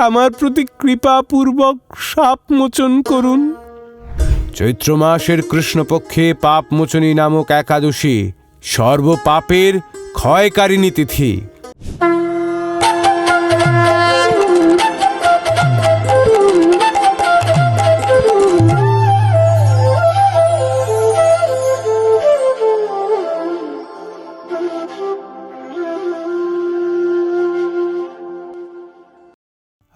আমার প্রতি কৃপাপূর্বক সাপ মোচন করুন। চৈত্র মাসের কৃষ্ণপক্ষে পাপমোচনী নামক একাদশী সর্বপাপের ক্ষয়কারিণী তিথি।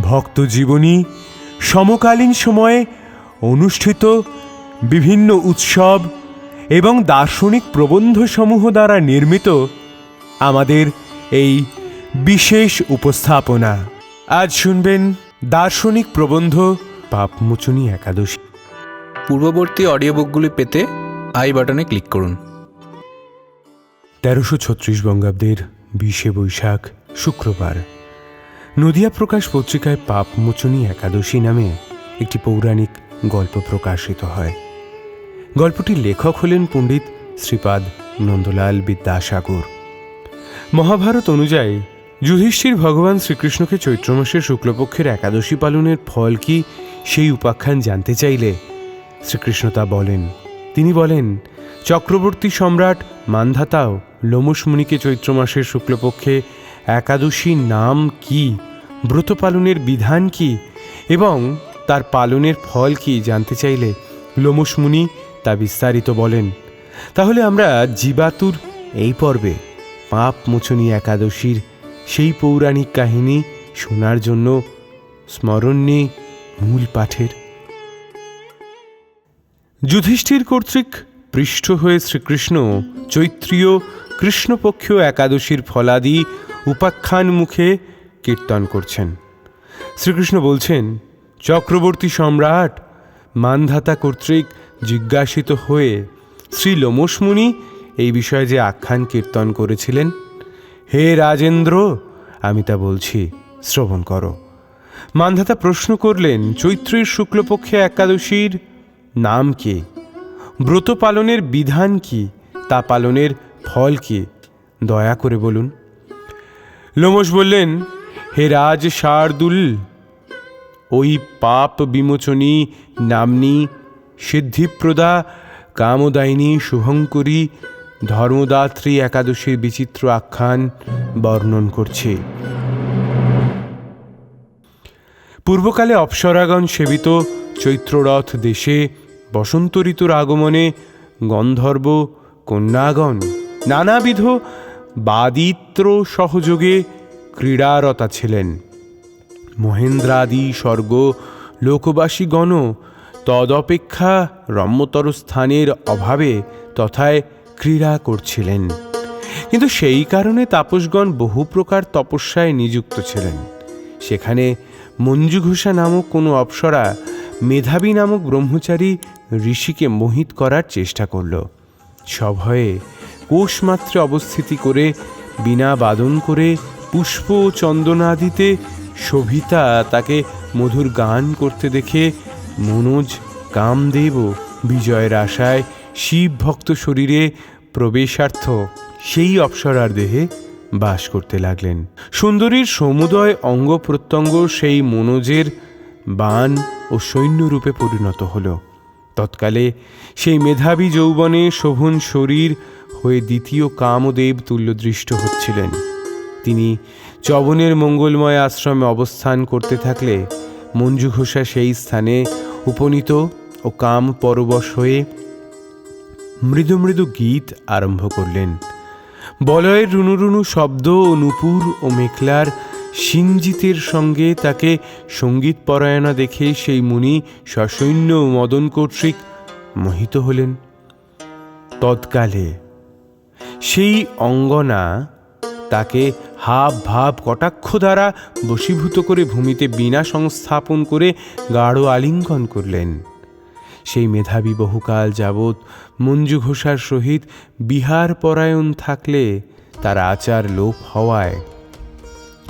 ভক্তজীবনী সমকালীন সময়ে অনুষ্ঠিত বিভিন্ন উৎসব এবং দার্শনিক প্রবন্ধসমূহ দ্বারা নির্মিত আমাদের এই বিশেষ উপস্থাপনা। আজ শুনবেন দার্শনিক প্রবন্ধ পাপমোচনী একাদশী। পূর্ববর্তী অডিও বুকগুলি পেতে আই বাটনে ক্লিক করুন। তেরোশো ছত্রিশ বঙ্গাব্দের বিশে বৈশাখ শুক্রবার। নদিয়া প্রকাশ পত্রিকায় পাপমোচনী একাদশী নামে একটি পৌরাণিক গল্প প্রকাশিত হয়। গল্পটির লেখক হলেন পণ্ডিত শ্রীপাদ নন্দলাল বিদ্যাসাগর। মহাভারত অনুযায়ী, যুধিষ্ঠির ভগবান শ্রীকৃষ্ণকে চৈত্র মাসের শুক্লপক্ষের একাদশী পালনের ফল কি সেই উপাখ্যান জানতে চাইলে শ্রীকৃষ্ণ তা বলেন। তিনি বলেন, চক্রবর্তী সম্রাট মান্ধাতাও লোমস মুনিকে চৈত্র মাসের শুক্লপক্ষে একাদশী নাম কি? ব্রত পালনের বিধান কি? এবং তার পালনের ফল কি জানতে চাইলে লোমস মুনি তা বিস্তারিত বলেন। তাহলে আমরা জীবাতুর এই পর্বে পাপ মোচনী একাদশীর সেই পৌরাণিক কাহিনী শোনার জন্য স্মরণ নেই মূল পাঠের। যুধিষ্ঠির কর্তৃক পৃষ্ঠ হয়ে শ্রীকৃষ্ণ চৈত্রীয় কৃষ্ণপক্ষীয় একাদশীর ফলাদি উপাখ্যান মুখে কীর্তন করছেন। শ্রীকৃষ্ণ বলছেন, চক্রবর্তী সম্রাট, মানধাতা কর্তৃক জিজ্ঞাসিত হয়ে শ্রী লোমসমুনি এই বিষয়ে যে আখ্যান কীর্তন করেছিলেন, হে রাজেন্দ্র, আমি তা বলছি, শ্রবণ করো। মানধাতা প্রশ্ন করলেন, চৈত্রের শুক্লপক্ষে একাদশীর নাম কি? ব্রত পালনের বিধান কি? তা পালনের ফল কি দয়া করে বলুন। লোমস বললেন, হে রাজ শার্দুল, ওই পাপ বিমোচনী নামনি সিদ্ধিপ্রদা কামদায়িনী শুভঙ্করী ধর্মদাত্রী একাদশীর বিচিত্র আখ্যান বর্ণন করছে। পূর্বকালে অপ্সরাগণ সেবিত চৈত্ররথ দেশে বসন্ত ঋতুর আগমনে গন্ধর্ব কন্যাগণ নানাবিধ বাদিত্র সহযোগে ক্রীড়ারতা ছিলেন। মহেন্দ্রাদি স্বর্গ লোকবাসীগণ তদপেক্ষা রম্যতর স্থানের অভাবে তথায় ক্রীড়া করছিলেন। কিন্তু সেই কারণে তাপসগণ বহু প্রকার তপস্যায় নিযুক্ত ছিলেন। সেখানে মঞ্জু ঘোষা নামক কোনো অপ্সরা মেধাবী নামক ব্রহ্মচারী ঋষিকে মোহিত করার চেষ্টা করল। সভয়ে কোষমাত্রে অবস্থিতি করে বিনা বাদন করে পুষ্প ও চন্দনাদিতে শোভিতা তাকে মধুর গান করতে দেখে মনোজ কামদেব বিজয়ের আশায় শিব ভক্ত শরীরে প্রবেশার্থ সেই অপ্সরার দেহে বাস করতে লাগলেন। সুন্দরীর সমুদয় অঙ্গ প্রত্যঙ্গ সেই মনোজের বান ও সৈন্যরূপে পরিণত হল। তৎকালে সেই মেধাবী যৌবনে শোভন শরীর হয়ে দ্বিতীয় কামদেব তুল্যদৃষ্ট হচ্ছিলেন। তিনি চবনের মঙ্গলময় আশ্রমে অবস্থান করতে থাকলে মঞ্জু ঘোষা সেই স্থানে উপনীত ও কাম পরবশ হয়ে মৃদু মৃদু গীত আরম্ভ করলেন। বলয়ের রুনু রুনু শব্দ ও নুপুর ও মেখলার সিঞ্জিতের সঙ্গে তাকে সংগীত পরায়ণা দেখে সেই মুনি সসৈন্য মদন কর্তৃক মোহিত হলেন। তৎকালে সেই অঙ্গনা তাকে হাব ভাব কটাক্ষ দ্বারা বশীভূত করে ভূমিতে বিনা সংস্থাপন করে গাঢ় আলিঙ্গন করলেন। সেই মেধাবী বহুকাল যাবৎ মঞ্জু ঘোষার সহিত বিহার পরায়ণ থাকলে তার আচার লোপ হওয়ায়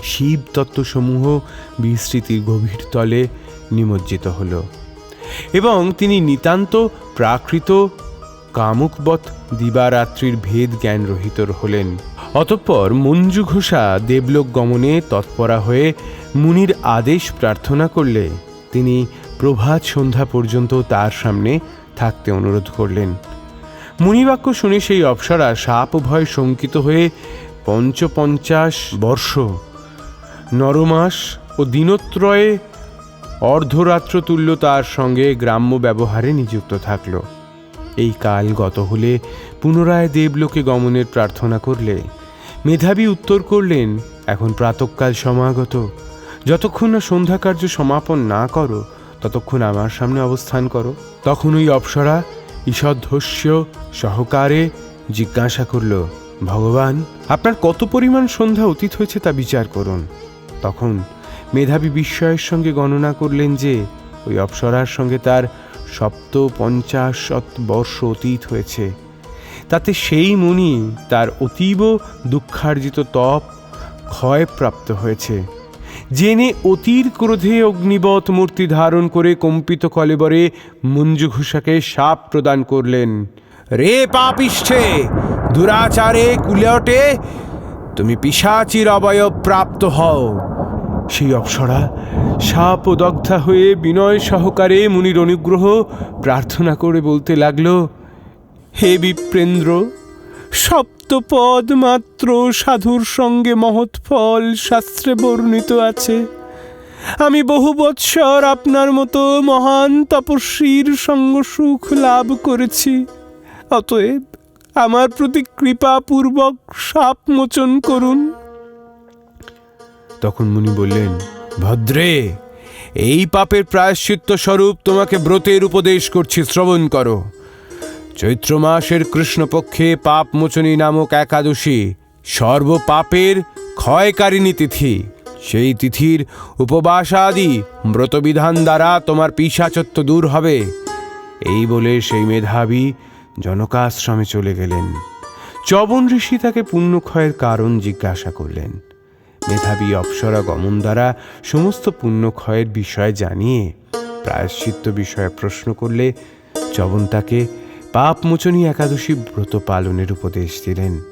শিব তত্ত্বসমূহ বিস্মৃতির গভীর তলে নিমজ্জিত হল এবং তিনি নিতান্ত প্রাকৃত কামুকবৎ দিবারাত্রির ভেদ জ্ঞান রহিত হলেন অতঃপর মঞ্জু ঘোষা দেবলোক গমনে তৎপরা হয়ে মুনির আদেশ প্রার্থনা করলে তিনি প্রভাত সন্ধ্যা পর্যন্ত তার সামনে থাকতে অনুরোধ করলেন। মুনিবাক্য শুনে সেই অপ্সরা সাপ ভয় শঙ্কিত হয়ে পঞ্চপঞ্চাশ বর্ষ, নরমাস ও দিনত্রয়ে অর্ধরাত্র তুল্য তার সঙ্গে গ্রাম্য ব্যবহারে নিযুক্ত থাকল। এই কাল গত হলে পুনরায় দেবলোকে গমনের প্রার্থনা করলে। মেধাবী উত্তর করলেন, এখন প্রাতকাল সমাগত। যতক্ষণ না সন্ধ্যা কার্য সমাপন না করো, ততক্ষণ আমার সামনে অবস্থান করো। তখন ওই অপ্সরা ঈষদ্ধস্য সহকারে জিজ্ঞাসা করল, ভগবান, আপনার কত পরিমাণ সন্ধ্যা অতীত হয়েছে তা বিচার করুন। তখন মেধাবী বিস্ময়ের সঙ্গে গণনা করলেন যে, ওই অপ্সরার সঙ্গে তার সপ্ত পঞ্চাশ শত বর্ষ অতীত হয়েছে। তাতে সেই মুনি তার অতীব দুঃখার্জিত তপ ক্ষয়প্রাপ্ত হয়েছে। জেনে অতির ক্রোধে অগ্নিবৎ মূর্তি ধারণ করে কম্পিত কলেবরে মঞ্জু ঘোষাকে শাপ প্রদান করলেন। রে পাপিষ্ঠে, দুরাচারে, কুলেটে, তুমি পিসাচির অবয়ব প্রাপ্ত হও। সেই অপ্সরা। সাপ ও দগ্ধা হয়ে বিনয় সহকারে মুনির অনুগ্রহ প্রার্থনা করে বলতে লাগল, হে বিপ্রেন্দ্র সপ্তপদ মাত্র সাধুর সঙ্গে মহৎ ফল শাস্ত্রে বর্ণিত আছে। আমি বহু বৎসর আপনার মতো মহান তপস্বীর সঙ্গ সুখ লাভ করেছি। অতএব আমার প্রতি কৃপাপূর্বক সাপ মোচন করুন। তখন মুনি বললেন, ভদ্রে, এই পাপের প্রায়শ্চিত্ত স্বরূপ তোমাকে ব্রতের উপদেশ করছি, শ্রবণ করো। চৈত্র মাসের কৃষ্ণপক্ষে পাপ মোচনী নামক একাদশী সর্বপাপের ক্ষয়কারিণী তিথি। সেই তিথির উপবাস আদি ব্রতবিধান দ্বারা তোমার পিসাচত্ব দূর হবে। এই বলে সেই মেধাবী জনকাশ্রমে চলে গেলেন। চবন ঋষি তাকে পুণ্যক্ষয়ের কারণ জিজ্ঞাসা করলেন। মেধাবী অপ্সরা গমন দ্বারা সমস্ত পুণ্যক্ষয়ের বিষয় জানিয়ে প্রায়শ্চিত্ত বিষয়ে প্রশ্ন করলে চবন তাকে পাপমোচনী একাদশী ব্রত পালনের উপদেশ দিলেন।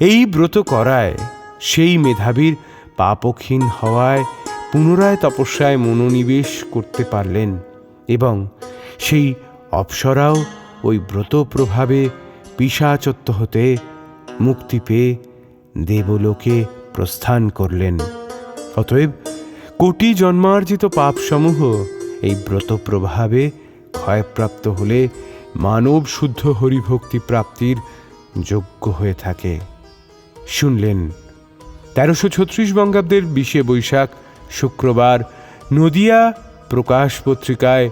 এই ব্রত করায় সেই মেধাবীর পাপক্ষীণ হওয়ায় পুনরায় তপস্যায় মনোনিবেশ করতে পারলেন এবং সেই অপ্সরাও ওই ব্রত প্রভাবে পিসাচত্ব হতে মুক্তি পেয়ে দেবলোকে প্রস্থান করলেন। অতএব কোটি জন্মার্জিত পাপসমূহ এই ব্রত প্রভাবে ক্ষয়প্রাপ্ত হলে মানব শুদ্ধ হরিভক্তি প্রাপ্তির যোগ্য হয়ে থাকে। শুনলেন, তেরোশো ছত্রিশ বঙ্গাব্দের বিশে বৈশাখ, শুক্রবার নদিয়া প্রকাশ পত্রিকায়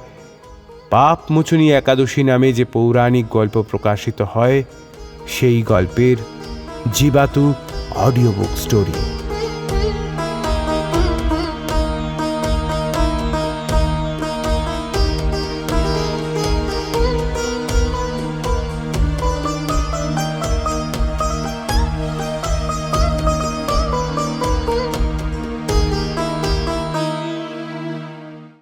পাপমোচনী একাদশী নামে যে পৌরাণিক গল্প প্রকাশিত হয়, সেই গল্পের জীবাতু audiobook story.